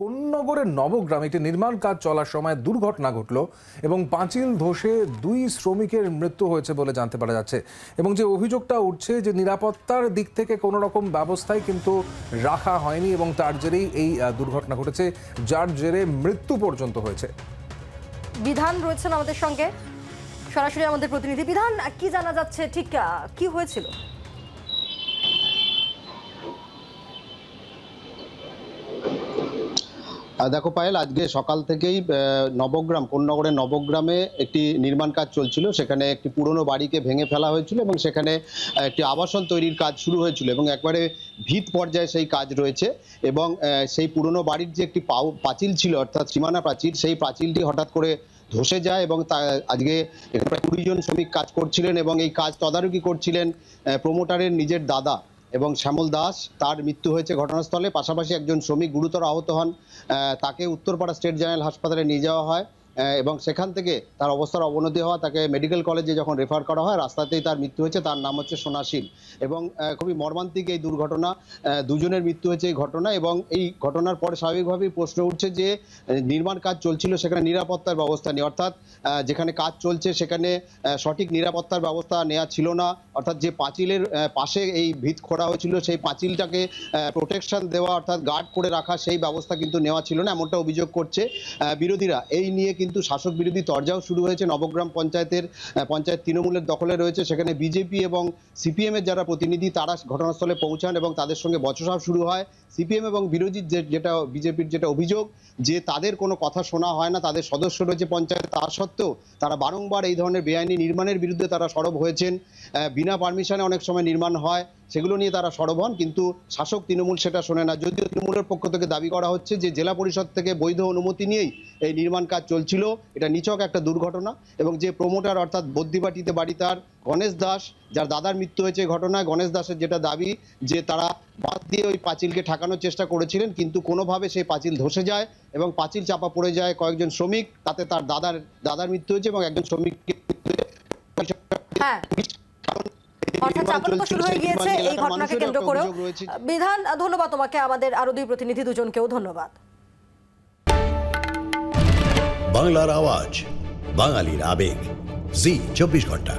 কোন্নগরের নবগ্রামে একটি নির্মাণ কাজ চলার সময় দুর্ঘটনা ঘটল এবং পাঁচিল ধসে দুই শ্রমিকের মৃত্যু হয়েছে বলে জানতে পারা যাচ্ছে। এবং যে অভিযোগটা উঠছে যে নিরাপত্তার দিক থেকে কোনো রকম ব্যবস্থাই কিন্তু রাখা হয়নি এবং তার জেরেই এই দুর্ঘটনা ঘটেছে, যার জেরে মৃত্যু পর্যন্ত হয়েছে। বিধান রয়েছেন আমাদের সঙ্গে। সরাসরি আমাদের প্রতিনিধি। বিধান, কি জানা যাচ্ছে? ঠিক কি হয়েছিল? দেখো পায়েল, আজকে সকাল থেকেই নবগ্রাম, কোন্নগরের নবগ্রামে একটি নির্মাণ কাজ চলছিল। সেখানে একটি পুরনো বাড়িকে ভেঙে ফেলা হয়েছিল এবং সেখানে একটি আবাসন তৈরির কাজ শুরু হয়েছিল এবং একবারে ভিত পর্যায়ে সেই কাজ রয়েছে এবং সেই পুরনো বাড়ির যে একটি পাঁচিল ছিল, অর্থাৎ সীমানা প্রাচীর, সেই পাঁচিলটি হঠাৎ করে ধসে যায় এবং তা, আজকে এখানে প্রায় কুড়ি জন শ্রমিক কাজ করছিলেন এবং এই কাজ তদারকি করছিলেন প্রমোটারের নিজের দাদা। এবং শ্যামল দাস, তার মৃত্যু হয়েছে ঘটনাস্থলে। পাশাপাশি একজন শ্রমিক গুরুতর আহত হন। তাকে উত্তরপাড়া স্টেট জেনারেল হাসপাতালে নিয়ে যাওয়া হয়। এবং সেখান থেকে তার অবস্থার অবনতি হওয়া, তাকে মেডিকেল কলেজে যখন রেফার করা হয়, রাস্তাতেই তার মৃত্যু হয়েছে, তার নাম হচ্ছে সোনাশীল এবং খুবই মর্মান্তিক এই দুর্ঘটনা দুজনের মৃত্যু হয়েছে এই ঘটনা, এবং এই ঘটনার পরে স্বাভাবিকভাবেই প্রশ্ন উঠছে যে, নির্মাণ কাজ চলছিল সেখানে নিরাপত্তার ব্যবস্থা নেই। অর্থাৎ যেখানে কাজ চলছে সেখানে সঠিক নিরাপত্তার ব্যবস্থা নেওয়া ছিল না। অর্থাৎ যে পাঁচিলের পাশে এই ভিত খোঁড়া হয়েছিল, সেই পাঁচিলটাকে প্রোটেকশন দেওয়া, অর্থাৎ গার্ড করে রাখা, সেই ব্যবস্থা কিন্তু নেওয়া ছিল না, এমনটা অভিযোগ করছে বিরোধীরা। এই নিয়ে কিন্তু শাসক বিরোধী তরজাও শুরু হয়েছে। নবগ্রাম পঞ্চায়েতের পঞ্চায়েত তৃণমূলের দখলে রয়েছে। সেখানে বিজেপি এবং সিপিএম এর যারা প্রতিনিধি তারা ঘটনাস্থলে পৌঁছান এবং তাদের সঙ্গে বচসা শুরু হয়। সিপিএম এবং বিরোধীর যে, যেটা বিজেপির যেটা অভিযোগ, যে তাদের কোনো কথা শোনা হয় না, তাদের সদস্য রয়েছে পঞ্চায়েত। তা সত্ত্বেও তারা বারংবার এই ধরনের বেআইনি নির্মাণের বিরুদ্ধে তারা সরব হয়েছেন। বিনা পারমিশনে অনেক সময় নির্মাণ হয়। সেগুলো নিয়ে তারা সরব হন, কিন্তু শাসক তৃণমূল সেটা শোনে না। যদিও তৃণমূলের পক্ষ থেকে দাবি করা হচ্ছে যে জেলা পরিষদ থেকে বৈধ অনুমতি নিয়েই এই নির্মাণ কাজ চলছিল। এটা নিছক একটা দুর্ঘটনা এবং যে প্রমোটার অর্থাৎ বদ্যিবাটিতে বাড়ি তার গণেশ দাস, যার দাদার মৃত্যু হয়েছে ঘটনায় গণেশ দাসের যেটা দাবি যে তারা বাদ দিয়ে ওই পাঁচিলকে ঠেকানোর চেষ্টা করেছিলেন, কিন্তু কোনোভাবে সেই পাঁচিল ধসে যায় এবং পাঁচিল চাপা পড়ে যায় কয়েকজন শ্রমিক, তাতে তার দাদার দাদার মৃত্যু হয়েছে এবং একজন শ্রমিককে হ্যাঁ। অর্থাৎ চাপানো শুরু হয়ে গিয়েছে এই ঘটনাকে কেন্দ্র করেও। বিধান ধন্যবাদ তোমাকে আমাদের আরও দুই প্রতিনিধি দুজনকেও ধন্যবাদ। বাংলার আওয়াজ বাঙালির আবেগ। জি চব্বিশ ঘণ্টা।